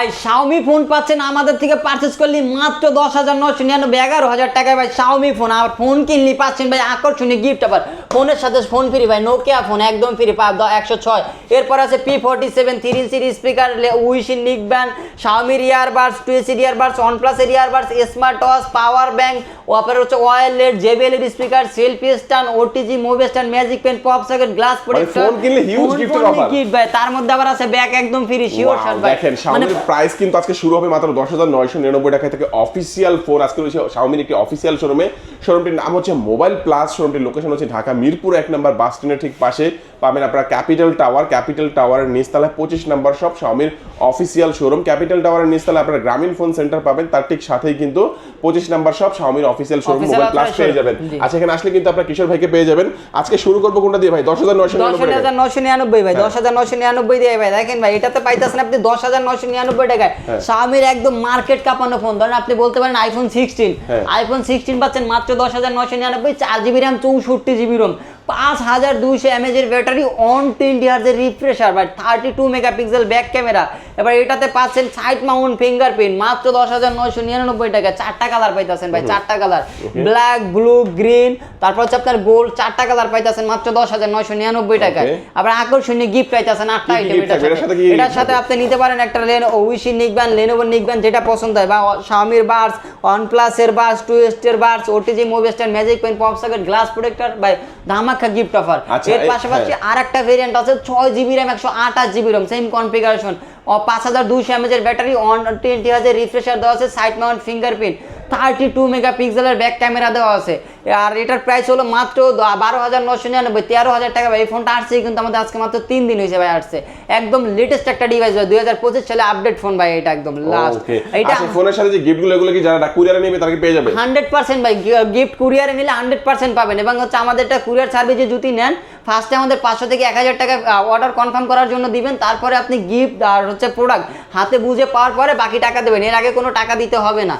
ভাই Xiaomi phone পাচ্ছেন আমাদের থেকে পারচেস করলে মাত্র দশ হাজার নশো নিরানব্বই এগারো হাজার টাকায় ভাই শাওমি ফোন আর ফোন কিনলি পাচ্ছেন ভাই আকর্ষণীয় গিফট আবার। ফোনের সাথে ফোন ফ্রি ভাই নোকিয়া ফোন একদম ফ্রি পাব একশো ছয়। এরপর আছে P forty seven three series speaker উইশিন neckband শাওমির ইয়ারবাডস টুয়েসির ইয়ারবাডস ওয়ানপ্লাসের ইয়ারবাডস স্মার্ট টস পাওয়ার ব্যাঙ্ক ওয়াপার হচ্ছে ওয়ারলেস জেবিএল এর speaker selfie stand OTG movie stand magic pen pop socket glass protector phone কিনলে offer। গিফট ভাই তার মধ্যে আবার আছে ব্যাগ একদম ফ্রি শিওর শার্ট ভাই। মানে প্রাইস কিন্তু আজকে শুরু হবে মাত্র দশ হাজার নয়শো নিরানব্বই টাকা থেকে অফিসিয়াল ফোন আজকে রয়েছে শাওমির একটি অফিসিয়াল শোরুমে শোরুমটির নাম হচ্ছে মোবাইল প্লাস। শোরুমটির লোকেশন হচ্ছে ঢাকা মিরপুর এক নম্বর বাস স্ট্যান্ডের ঠিক পাশে। পাবেন আপনারা ক্যাপিটাল টাওয়ার। ক্যাপিটাল টাওয়ারের নিচতলায় পঁচিশ নম্বর সব শাওমির অফিসিয়াল শোরুম ক্যাপিটাল টাওয়ারের নিচতলায় আপনারা গ্রামীণ ফোন সেন্টার পাবেন। তার ঠিক সাথেই কিন্তু পঁচিশ নম্বর সব শাওমির অফিসিয়াল শোরুম মোবাইল প্লাস পেয়ে যাবেন। আচ্ছা এখানে আসলে কিন্তু আপনারা কিশোর ভাইকে পেয়ে যাবেন। আজকে শুরু করব কোনটা দিয়ে ভাই? দশ হাজার নয়শো নিরানব্বই ভাই দশ হাজার নশো নিরানব্বই দিয়ে ভাই। দেখেন ভাই এটাতে পাইতেছেন আপনি দশ হাজার নশো নিরানব্বই টাকায়। স্বামীর একদম মার্কেট কাঁপানো ফোন ধরেন আপনি বলতে পারেন আইফোন সিক্সটিন হ্যাঁ। আইফোন সিক্সটিন পাচ্ছেন মাত্র দশ হাজার নশো নিরানব্বই চার জিবি র্যাম চৌষট্টি জিবি রোম পাঁচ হাজার দুইশো এমএজের ব্যাটারি অন টোয়েন্টি হার্জের রিফ্রেশার ভাই। Thirty two megapixel back camera. এবার এটাতে পাচ্ছেন সাইড মাউন্ট ফিঙ্গারপ্রিন্ট মাত্র দশ হাজার নয়শো নিরানব্বই টাকা। চারটা কালার পাইতেছেন ভাই চারটা কালার। ব্ল্যাক ব্লু গ্রিন তারপর হচ্ছে আপনার গোল্ড চারটা কালার পাইতেছেন মাত্র দশ হাজার নয়শো নিরানব্বই টাকায়। আবার আকর্ষণীয় গিফট পাইতেছেন আটটা আইটেম এটার সাথে? আপনি নিতে পারেন একটা লেন উইশি নিকবেন লেনোভো নিকবেন যেটা পছন্দ হয় বা শাওমির বার্স ওয়ানপ্লাসের বার্স টুয়েস্টের burst OTG Movestar magic pen pop socket glass protector by ধামাকা গিফট অফার এর পাশাপাশি। আর একটা ভেরিয়েন্ট আছে ছয় জিবি র্যাম একশো আঠাশ জিবি র্যাম সেম কনফিগারেশন পাঁচ হাজার দুইশো এমএজের ব্যাটারি অন টোয়েন্টি হাজার রিফ্রেশার দেওয়া আছে side mount fingerprint thirty two mega পিক্সেলের ব্যাক ক্যামেরা দেওয়া আছে। আর এটার প্রাইস হলো মাত্র বারো হাজার নশো নিরানব্বই তেরো হাজার টাকা ভাই। এই ফোনটা আসছে কিন্তু আমাদের আজকে মাত্র তিন দিন হয়েছে ভাই আসছে। একদম লেটেস্ট একটা ডিভাইস ভাই দুই হাজার পঁচিশ সালে আপডেট ফোন ভাই এটা একদম লাস্ট এটা আচ্ছা ফোনের সাথে যে গিফটগুলো এগুলো কি যারা কুরিয়ারে নেবে তারা পেয়ে যাবে? হান্ড্রেড পার্সেন্ট ভাই গিফট কুরিয়ারে নিলে হান্ড্রেড পার্সেন্ট পাবেন। এবং হচ্ছে আমাদের একটা কুরিয়ার সার্ভিসে যদি নেন ফার্স্টে আমাদের পাঁচশো থেকে এক হাজার টাকা অর্ডার কনফার্ম করার জন্য দিবেন। তারপরে আপনি গিফট আর হচ্ছে প্রোডাক্ট হাতে বুঝে পাওয়ার পরে বাকি টাকা দেবেন। এর আগে কোনো টাকা দিতে হবে না।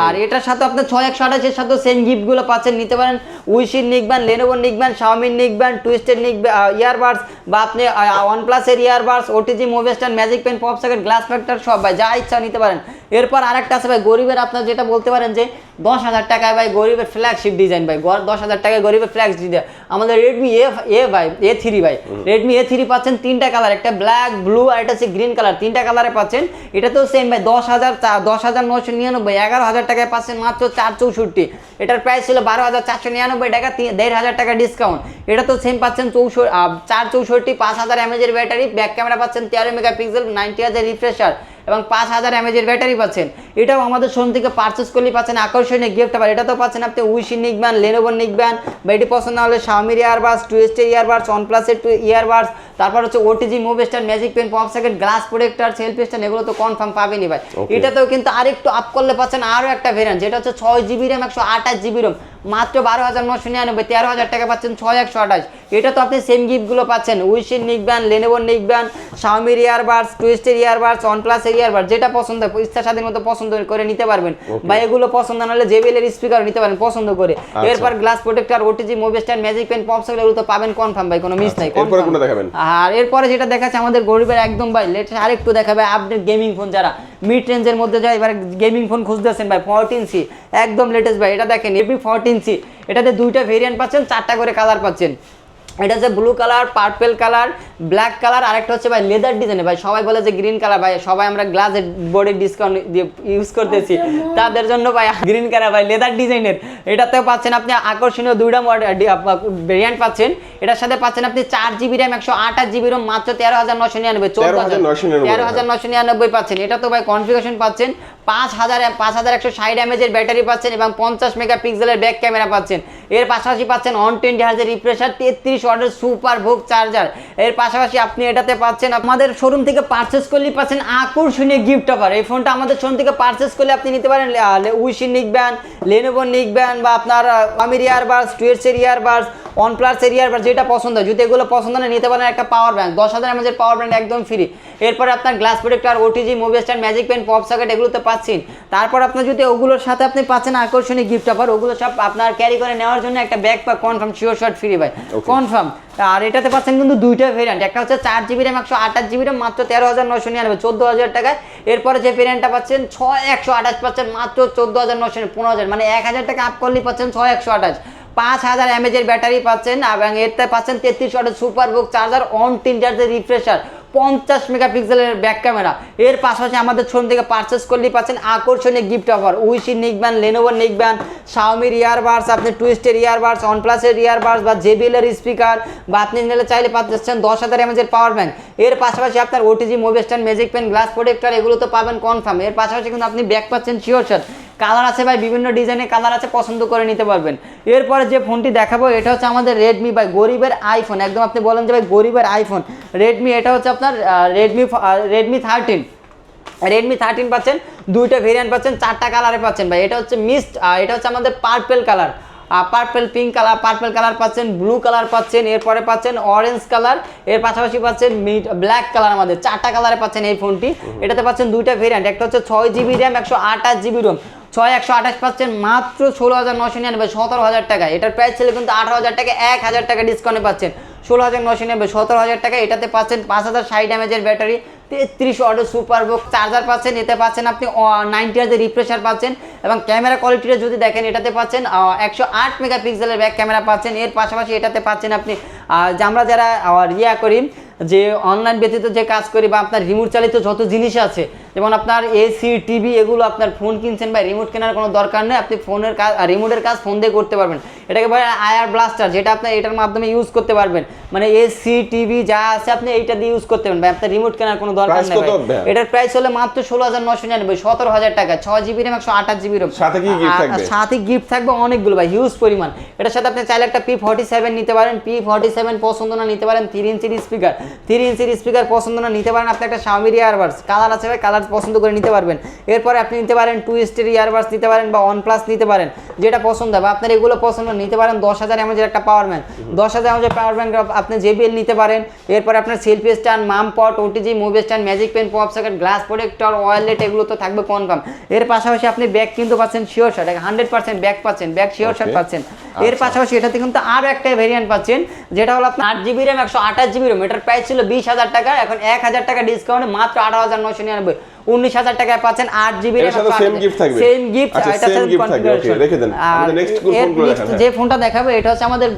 আর এটার সাথে আপনার ছয় একশো আঠাশের সাথে সেম গিফটগুলো পাচ্ছেন নিতে পারেন। উইশির নিকবেন লেনোভোর নিকবেন শাওমির নিকবেন টুইস্টের নিক ইয়ারবাডস বা আপনি ওয়ানপ্লাসের earbuds OTG Movestar magic pen pop socket glass protector সব ভাই, যা ইচ্ছা নিতে পারেন। এরপর আরেকটা আছে ভাই, গরিবের আপনার যেটা বলতে পারেন যে দশ হাজার টাকায় ভাই গরিবের ফ্ল্যাগশিপ ডিজাইন ভাই। দশ হাজার টাকায় গরিবের ফ্ল্যাগ ডিজাইন আমাদের রেডমি এ এ ভাই এ থ্রি ভাই। রেডমি এ থ্রি পাচ্ছেন তিনটা কালার একটা ব্ল্যাক ব্লু আর একটা হচ্ছে গ্রিন কালার তিনটা কালারে পাচ্ছেন। এটা তো সেম ভাই দশ হাজার দশ হাজার নশো নিরানব্বই এগারো হাজার টাকায় পাচ্ছেন মাত্র চার চৌষট্টি। এটার প্রাইস ছিল বারো হাজার চারশো নিরানব্বই টাকা দেড় হাজার টাকা ডিসকাউন্ট এটা তো সেম পাচ্ছেন চৌষট্টি চার চৌষট্টি পাঁচ হাজার এমএজের ব্যাটারি ব্যাক ক্যামেরা পাচ্ছেন তেরো মেগাপিক্সেল নাইনটি হাজার রিফ্রেশার এবং পাঁচ হাজার এমএজের ব্যাটারি পাচ্ছেন। এটাও আমাদের শোরুম থেকে পারচেস করলে পাচ্ছেন। আকর্ষণীয় গিফট আবার, এটা তো পাচ্ছেন আপনি উইশি নিকবেন লেনোভো নিকবেন বা এটি পছন্দ হলে শাওমির ইয়ারবাস টুয়েস্টের ইয়ারবাস ওয়ানপ্লাসের টু ইয়ারবাস তারপর হচ্ছে OTG Movestar magic pen pop socket glass protector selfie stand এগুলো তো কনফার্ম পাবেনই ভাই. এটাতেও কিন্তু আরেকটু আপ করলে পাচ্ছেন আরও একটা ভেরিয়েন্ট যেটা হচ্ছে ছয় জিবি র্যাম একশো আঠাশ জিবি রোম মাত্র বারো হাজার নশো নিরানব্বই তেরো হাজার টাকা পাচ্ছেন ছয় একশো আঠাশ এটা তো আপনি সেম গিফটগুলো পাচ্ছেন উইশির নিকবেন লেনোভোর নিকবেন শাওমির ইয়ারবাডস টুইস্টের ইয়ারবাডস ওয়ানপ্লাসের ইয়ারবাডস যেটা পছন্দ হয় ইচ্ছা স্বাধীন মতো পছন্দ করে নিতে পারবেন বা এগুলো পছন্দ না হলে জেবিএল স্পিকার নিতে পারেন পছন্দ করে আচ্ছা। এরপর glass protector OTG মুভেস্টার magic pen pops এগুলো তো পাবেন কনফার্ম ভাই কোনো মিস নাই এরপরে confirm। কোনটা দেখাবেন? আর এরপরে যেটা দেখাচ্ছে, আমাদের গরিবের একদম ভাই, লেটেস্ট আরেকটু দেখাবে আপডেট গেমিং ফোন যারা। মিড রেঞ্জের মধ্যে যায় এবার গেমিং ফোন খুঁজতেছেন ভাই ফোরটিন সি একদম লেটেস্ট ভাই, এটা দেখেন এপি ফোরটিন সি এটাতে দুইটা ভেরিয়েন্ট পাচ্ছেন, চারটা করে কালার পাচ্ছেন। এটা হচ্ছে blue colour purple colour black colour আরেকটা হচ্ছে ভাই লেদার ডিজাইনে ভাই সবাই বলে যে গ্রিন কালার ভাই সবাই আমরা গ্লাসের বোর্ডের ডিসকাউন্ট দিয়ে ইউজ করতেছি। তাদের জন্য ভাই গ্রিন কালার ভাই লেদার ডিজাইনের এটাতেও পাচ্ছেন আপনি আকর্ষণীয় দুইটা ভেরিয়েন্ট পাচ্ছেন। এটার সাথে পাচ্ছেন আপনি চার জিবি র্যাম একশো আঠাশ জিবি রোম মাত্র তেরো হাজার নশো নিরানব্বই চোদ্দ হাজার। তেরো হাজার নশো নিরানব্বই পাচ্ছেন। এটা তো ভাই কনফিগারেশন পাচ্ছেন। পাঁচ হাজার পাঁচ হাজার একশো ষাট এমএজের ব্যাটারি পাচ্ছেন এবং পঞ্চাশ মেগা পিক্সেলের ব্যাক ক্যামেরা পাচ্ছেন। এর পাশাপাশি পাচ্ছেন অন টোয়েন্টি হাজার রিফ্রেশার তেত্রিশ ওয়াটের সুপার ভোগ চার্জার এর পাশাপাশি আপনি এটাতে পাচ্ছেন, আমাদের শোরুম থেকে পারচেস করলে পাচ্ছেন আকর্ষণীয় গিফট অফার এই ফোনটা আমাদের শোরুম থেকে পারচেস করলে আপনি নিতে পারেন উইশি নিকবেন লেনোভো নিকবেন বা আপনার আমির ইয়ারবাস টুয়েটসের ইয়ারবাস ওয়ান প্লাস এরিয়ার বা যেটা পছন্দ হয় যদি এগুলো পছন্দ না নিতে পারেন একটা পাওয়ার ব্যাংক দশ হাজার এমএজের পাওয়ার ব্যাংক একদম ফ্রি এরপরে আপনার glass protector OTG movie stand magic pen pop socket এগুলো তো পাচ্ছেন। তারপর আপনার যদি ওগুলোর সাথে আপনি পাচ্ছেন আকর্ষণীয় গিফট অফার ওগুলো সব আপনার ক্যারি করে নেওয়ার জন্য একটা ব্যাগ বা কনফার্ম শিওর শর্ট ফ্রি ভাই। কনফার্ম আর এটাতে পাচ্ছেন কিন্তু দুইটা ভেরিয়েন্ট একটা হচ্ছে চার জিবি র্যাম একশো আঠাশ জিবি র্যাম মাত্র তেরো হাজার নশো নিরানব্বই চোদ্দ হাজার টাকায়। এরপরে যে ভেরিয়েন্টটা পাচ্ছেন ছয় একশো আঠাশ পাচ্ছেন মাত্র চোদ্দ হাজার নশো পনেরো হাজার। মানে এক হাজার টাকা আপ করলেই পাচ্ছেন ছয় একশো আঠাশ। পাঁচ হাজার এমএজের ব্যাটারি পাচ্ছেন এবং এরতে পাচ্ছেন তেত্রিশ ওয়াটের সুপার বুক চার্জার, অন তিন চার্জের রিফ্রেশার, পঞ্চাশ মেগাপিক্সেলের ব্যাক ক্যামেরা। এর পাশাপাশি আমাদের শোরুম থেকে পারচেস করলেই পাচ্ছেন আকর্ষণীয় গিফট অফার উইসি নিকব্যান লেনোভো নিকব্যান শাওমির ইয়ারবাডস আপনি টুইস্টের ইয়ারবাডস ওয়ানপ্লাসের ইয়ারবাডস বা জেবিএলের স্পিকার বা আপনি নিলে চাইলে পাচ্ছেন দশ হাজার এমএজের পাওয়ার ব্যাঙ্ক এর পাশাপাশি আপনার OTG mobile stand magic pen glass protector এগুলো তো পাবেন কনফার্ম এর পাশাপাশি কিন্তু আপনি ব্যাক পাচ্ছেন শিওর শার্ট কালার আছে ভাই বিভিন্ন ডিজাইনের কালার আছে পছন্দ করে নিতে পারবেন। এরপরে যে ফোনটি দেখাবো এটা হচ্ছে আমাদের রেডমি ভাই গরিবের আইফোন একদম আপনি বলেন যে ভাই গরিবের আইফোন রেডমি এটা হচ্ছে আপনার Redmi Redmi thirteen Redmi thirteen পাচ্ছেন দুইটা ভেরিয়েন্ট পাচ্ছেন চারটা কালারে পাচ্ছেন ভাই। এটা হচ্ছে মিস্ট এটা হচ্ছে আমাদের purple colour purple pink colour purple colour পাচ্ছেন ব্লু কালার পাচ্ছেন এরপরে পাচ্ছেন অরেঞ্জ কালারের পাশাপাশি পাচ্ছেন মিট ব্ল্যাক কালার আমাদের। চারটা কালারে পাচ্ছেন এই ফোনটি। এটাতে পাচ্ছেন দুইটা ভেরিয়েন্ট একটা হচ্ছে ছয় জিবি র্যাম একশো আঠাশ জিবি রোম ছয় একশো আঠাশ পাচ্ছেন মাত্র ষোলো হাজার নশো নিরানব্বই, সতেরো হাজার টাকা। এটার প্রাইস ছিল কিন্তু আঠারো হাজার টাকা, এক হাজার টাকা ডিসকাউন্টে পাচ্ছেন। ষোলো হাজার নশো নিরানব্বই, সতেরো হাজার টাকা, এটাতে পাচ্ছেন পাঁচ হাজার ষাট এমএজের ব্যাটারি তেত্রিশ ওয়াটের সুপার বুক চার্জার পাচ্ছেন, এতে পাচ্ছেন আপনি নাইনটি হাজার রিফ্রেশার পাচ্ছেন এবং ক্যামেরা কোয়ালিটিটা যদি দেখেন, এটাতে পাচ্ছেন একশো আট মেগাপিক্সেলের ব্যাক ক্যামেরা পাচ্ছেন। এর পাশাপাশি এটাতে পাচ্ছেন আপনি যে আমরা যারা ইয়া করি, যে অনলাইন ব্যতীত যে কাজ করি বা আপনার রিমোট চালিত যত জিনিস আছে যেমন আপনার এসি টিভি এগুলো আপনার ফোন কিনছেন বা রিমোট কেনার কোনো দরকার নেই আপনি ফোনের কাজ রিমোটের কাজ ফোন দিয়ে করতে পারবেন। এটাকে বলে আয়ার ব্লাস্টার যেটা আপনি এটার মাধ্যমে ইউজ করতে পারবেন। মানে এসি টিভি যা আছে আপনি এইটা দিয়ে ইউজ করতে পারবেন। আপনার রিমোট কেনার কোনো দরকার নেই? এটার প্রাইস হলো মাত্র ষোলো হাজার নশো নিরানব্বই সতেরো হাজার টাকা। ছয় জিবি র্যাম একশো আঠাশ জিবি রোম সাথে গিফট থাকবে? অনেকগুলো ভাই হিউজ পরিমাণ। এটার সাথে আপনি চাইলে একটা পি ফর্টি সেভেন নিতে পারেন। পি ফর্টি সেভেন পছন্দ না নিতে পারেন থ্রি ইঞ্চির স্পিকার থ্রি ইঞ্চির স্পিকার পছন্দ না নিতে পারেন। আপনি একটা শাওমির ইয়ারবাডস কালার আছে ভাই কালার পছন্দ করে নিতে পারবেন। এরপরে আপনি নিতে পারেন টু স্টের ইয়ারবাডস নিতে পারেন বা ওয়ান প্লাস নিতে পারেন যেটা পছন্দ হবে। আপনার এগুলো পছন্দ নিতে পারেন দশ হাজার এমএজের একটা পাওয়ার ব্যাংক দশ হাজার এমএজের পাওয়ার ব্যাংক আপনি জেবিএল নিতে পারেন এরপরে আপনার সেলফি স্ট্যান্ড মাম পট OTG movie stand magic pen pop socket glass protector wallet এগুলো তো থাকবে কনফার্ম এর পাশাপাশি আপনি ব্যাগ কিন্তু পাচ্ছেন sure shot hundred percent bag পাচ্ছেন ব্যাগ শিওর শার্ট পাচ্ছেন। এর আচ্ছা। পাশাপাশি এটাতে কিন্তু আরও একটা ভেরিয়েন্ট পাচ্ছেন যেটা হলো আপনার আট জিবি র্যাম একশো আঠাশ জিবি র্যাম এটার প্রাইস ছিল বিশ হাজার টাকা এখন এক হাজার টাকা ডিসকাউন্টে মাত্র আঠারো হাজার নশো নিরানব্বই। উনিশ হাজার টাকায় পাচ্ছেন আট জিবি সেম গিফট থাকবে? সেম গিফট এটা সেম থাকবে, রেখে দেন। আর। যে ফোনটা দেখাবো এটা হচ্ছে আমাদের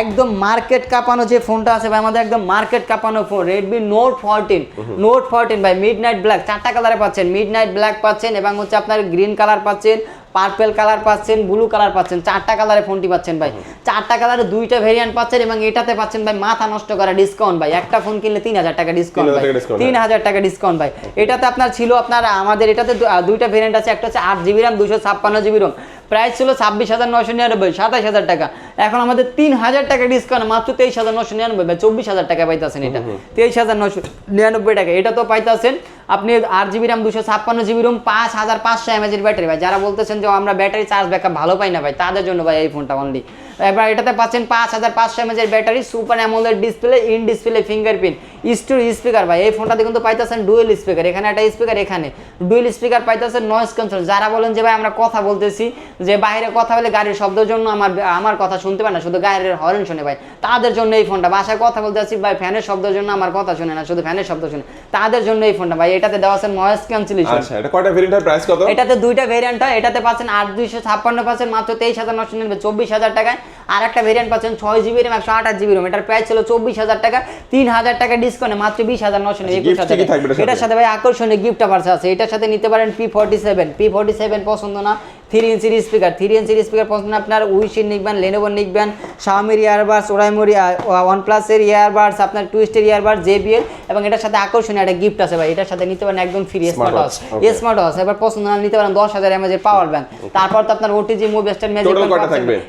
একদম মার্কেট কাঁপানো যে ফোনটা আছে ভাই আমাদের একদম মার্কেট কাঁপানো phone Redmi note fourteen note fourteen ভাই মিড নাইট ব্ল্যাক চারটা কালারে পাচ্ছেন। মিড নাইট ব্ল্যাক পাচ্ছেন এবং হচ্ছে আপনার গ্রিন কালার পাচ্ছেন। পার্পেল কালার পাচ্ছেন ব্লু কালার পাচ্ছেন চারটা কালারে ফোনটি পাচ্ছেন ভাই। চারটা কালারে দুইটা ভেরিয়েন্ট পাচ্ছেন এবং এটাতে পাচ্ছেন ভাই মাথা নষ্ট করা ডিসকাউন্ট ভাই। একটা ফোন কিনলে তিন হাজার টাকা ডিসকাউন্ট ভাই। তিন হাজার টাকা ডিসকাউন্ট ভাই। এটাতে আপনার ছিল আপনার আমাদের এটাতে দুইটা ভেরিয়েন্ট আছে। একটা হচ্ছে আট জিবি রাম দুশো ছাপ্পান্ন জিবি রোম প্রাইস ছিল ছাব্বিশ হাজার নয়শো নিরানব্বই সাতাশ হাজার টাকা। এখন আমাদের তিন হাজার টাকা ডিসকাউন্ট মাত্র তেইশ হাজার নশো নিরানব্বই বা চব্বিশ হাজার টাকা পাইতেছেন এটা। তেইশ হাজার নশো নিরানব্বই টাকা এটা তো পাইতেছেন। আপনি আট জিবি র্যাম দুশো ছাপ্পান্ন জিবি রোম পাঁচ হাজার পাঁচশো এমএজের ব্যাটারি ভাই যারা বলতেছেন যে আমরা ব্যাটারি চার্জ ব্যাকআপ ভালো পাই না ভাই তাদের জন্য ভাই এই ফোনটা অনলি এবার এটাতে পাচ্ছেন পাঁচ হাজার পাঁচশো এমএজের battery super AMOLED display in display fingerprint stereo speaker ভাই এই ফোনটাতে কিন্তু পাইতেছেন ডুয়েল স্পিকার এখানে একটা স্পিকার এখানে। ডুয়েল স্পিকার পাইতেছেন নয়েজ কন্ট্রোল যারা বলেন যে ভাই আমরা কথা বলতেছি যে বাইরে কথা বলে গাড়ির শব্দের জন্য আমার আমার কথা শুনতে পায় না শুধু গাড়ির হরেন শুনে ভাই। তাদের জন্য এই ফোনটা বাসায় কথা বলতে আছি ভাই ফ্যানের শব্দের জন্য আমার কথা শুনে না শুধু ফ্যানের শব্দ শুনে। তাদের জন্য এই ফোনটা ভাই এটাতে দেওয়া আছে নয়েজ ক্যান্সেলেশন আচ্ছা এটা কয়টা ভেরিয়েন্ট হয় প্রাইস কত? এটাতে দুইটা ভেরিয়েন্ট হয় এটাতে পাচ্ছেন আট দুইশো ছাপ্পান্ন পাচ্ছেন মাত্র তেইশ হাজার নশো নিরানব্বই চব্বিশ হাজার টাকায়। আর একটা ভেরিয়েন্ট পাচ্ছেন ছয় জিবি র্যাম একশো আঠাশ জিবি রোম এটার প্রাইস ছিল চব্বিশ হাজার টাকা তিন হাজার টাকা ডিসকাউন্টে মাত্র বিশ হাজার নশো আচ্ছা, এটার সাথে? ভাই আকর্ষণীয় গিফট অফার আছে এটার সাথে নিতে পারেন P forty seven P forty seven পছন্দ না থ্রি ইঞ্চির স্পিকার থ্রি ইঞ্চির স্পিকার পছন্দ না আপনার উইশির নিকবেন লেনোভোর নিকবেন শাওমির ইয়ারবাডস ওরাইমোরি ওয়ানপ্লাসের ইয়ারবাডস আপনার টুইস্টের ইয়ারবাডস জেবিএল এবং এটার সাথে আকর্ষণীয় একটা গিফট আছে ভাই এটার সাথে নিতে পারেন একদম free smart watch smart watch এবার পছন্দ না নিতে পারেন দশ হাজার এমএজের পাওয়ার ব্যাংক তারপর তো আপনার ওটিজি মুভি স্টার ম্যাজিক?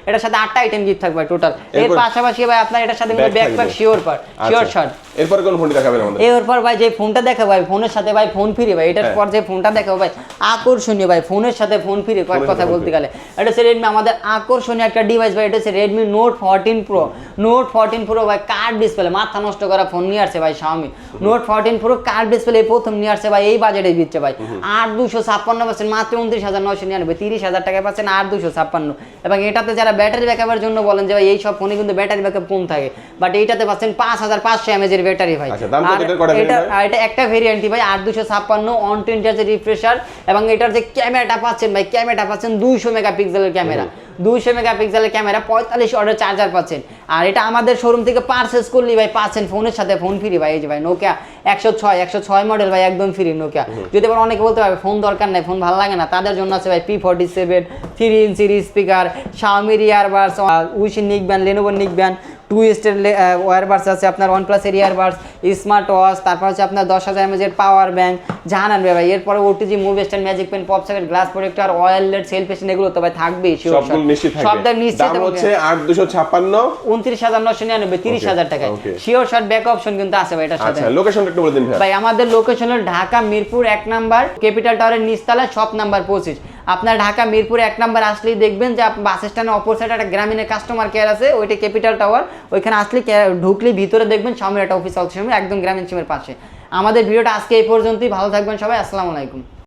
এটার সাথে আটটা আইটেম গিফট থাকবে টোটাল এর পাশাপাশি ভাই আপনার এটার সাথে Bag ব্যাক শিওর পার শিওর আচ্ছা। এরপরে কোন ফোনটি দেখাবেন আমাদের? এরপর ভাই যে ফোনটা দেখো ভাই ফোনের সাথে ভাই ফোন ফ্রি ভাই এটার হ্যাঁ। পর যে ফোনটা দেখো ভাই আকর্ষণীয় ভাই ফোনের সাথে ফোন ফ্রি কথা বলতে গেলে। এটা হচ্ছে রেডমি আমাদের আকর্ষণীয় একটা ডিভাইস ভাই এটা হচ্ছে Redmi note fourteen pro note fourteen pro ভাই কার্ড ডিসপ্লে মাথা নষ্ট করা ফোন নিয়ে আসছে ভাই Xiaomi note fourteen pro curved display প্রথম নিয়ে আসছে ভাই এই বাজেটে দিচ্ছে ভাই। আট দুশো ছাপ্পান্ন পাচ্ছেন মাত্র উনত্রিশ হাজার নয়শো নিরানব্বই তিরিশ হাজার টাকায় পাচ্ছেন আট দুশো ছাপ্পান্ন। এবং এটাতে যারা ব্যাটারি ব্যাকআপের জন্য বলেন যে ভাই এই সব ফোনে কিন্তু ব্যাটারি ব্যাকআপ কম থাকে। বাট এইটাতে পাচ্ছেন পাঁচ হাজার পাঁচশো এমএজের ব্যাটারি ভাই। আচ্ছা, আর এটা ভাই? এটা একটা ভেরিয়েন্টই ভাই আট দুশো ছাপ্পান্ন অন টোয়েন্টি আছে রিফ্রেশার এবং এটার যে ক্যামেরাটা পাচ্ছেন ভাই ক্যামেরাটা পাচ্ছেন দুইশো মেগাপিক্সেলের ক্যামেরা দুইশো মেগাপিক্সেলের ক্যামেরা পঁয়তাল্লিশ অর্ডার চার্জার পাচ্ছেন। আর এটা আমাদের শোরুম থেকে পারচেস করলেই ভাই পাচ্ছেন ফোনের সাথে ফোন ফ্রি ভাই এই যে ভাই নোকিয়া একশো ছয় একশো ছয় মডেল ভাই একদম ফ্রি নোকিয়া যদি আবার অনেকে বলতে পারবে ফোন দরকার নাই ফোন ভালো লাগে না তাদের জন্য আছে ভাই পি ফর্টি সেভেন থ্রি ইঞ্চির স্পিকার শাওমির ইয়ারবাডস উইশিন নিকব্যান লেনোভো নিকব্যান টু স্টের ওয়ারবাডস আছে আপনার ওয়ান প্লাসের ইয়ারবাডস স্মার্ট ওয়াচ তারপর হচ্ছে আপনার দশ হাজার এমএজের পাওয়ার ব্যাংক জাহান আনবে ভাই। এরপরে OTG move stand magic pen pop socket glass protector wallet sell পেশন এগুলো তো ভাই থাকবেই shot। সবগুলো নিশ্চিত থাকবে। হচ্ছে আট দুশো ছাপ্পান্ন। উনত্রিশ হাজার নশো নিরানব্বই তিরিশ হাজার টাকায়। শিওর শট ব্যাক অপশন কিন্তু আছে ভাই এটার সাথে। আচ্ছা লোকেশনটা একটু বলে দিন ভাই ভাই আমাদের লোকেশন হল ঢাকা মিরপুর এক নাম্বার ক্যাপিটাল টাওয়ারের নিচতলা শপ নাম্বার পঁচিশ। আপনার ঢাকা, মিরপুর এক নাম্বার আসলেই দেখবেন যে বাস স্ট্যান্ডের অপর সাইডে একটা গ্রামীণের কাস্টমার কেয়ার আছে, ওইটা ক্যাপিটাল টাওয়ার ওইখানে আসলে ঢুকলে ভিতরে দেখবেন সামনে একটা অফিস আছে, একদম গ্রামীণ সিমের পাশে। আমাদের ভিডিওটা আজকে এই পর্যন্তই, ভালো থাকবেন সবাই, আসসালামু আলাইকুম।